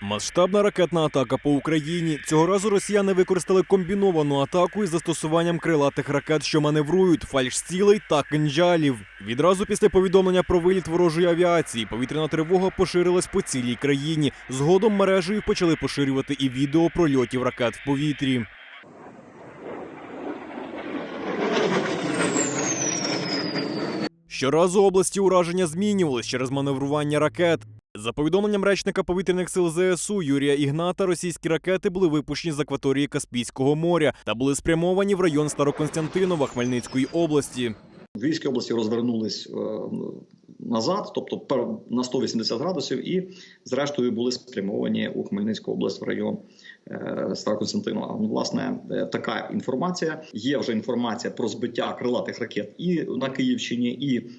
Масштабна ракетна атака по Україні. Цього разу росіяни використали комбіновану атаку із застосуванням крилатих ракет, що маневрують, фальшцілей та кинджалів. Відразу після повідомлення про виліт ворожої авіації повітряна тривога поширилась по цілій країні. Згодом мережею почали поширювати і відео прольотів ракет в повітрі. Щоразу області ураження змінювались через маневрування ракет. За повідомленням речника повітряних сил ЗСУ Юрія Ігната, російські ракети були випущені з акваторії Каспійського моря та були спрямовані в район Староконстянтинова Хмельницької області. В Львівській області розвернулись е, назад, тобто на 180 градусів, і зрештою були спрямовані у Хмельницьку область в район е, Староконстантинова. Ну, Власне, е, така інформація. Є вже інформація про збиття крилатих ракет і на Київщині, і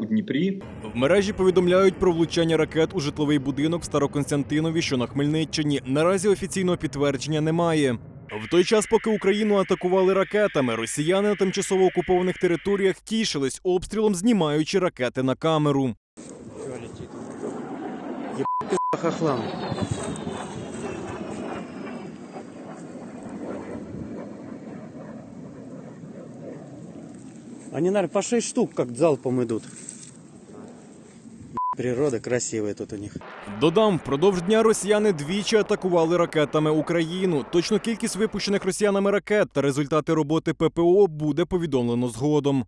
у Дніпрі. В мережі повідомляють про влучання ракет у житловий будинок в Староконстянтинові, що на Хмельниччині. Наразі офіційного підтвердження немає. В той час, поки Україну атакували ракетами, росіяни на тимчасово окупованих територіях тішились обстрілом, знімаючи ракети на камеру. хохлам. Они, наверное, по 6 штук как залпом идут. Природа красивая тут у них. Додам, впродовж дня росіяни двічі атакували ракетами Україну. Точну кількість випущених росіянами ракет та результати роботи ППО буде повідомлено згодом.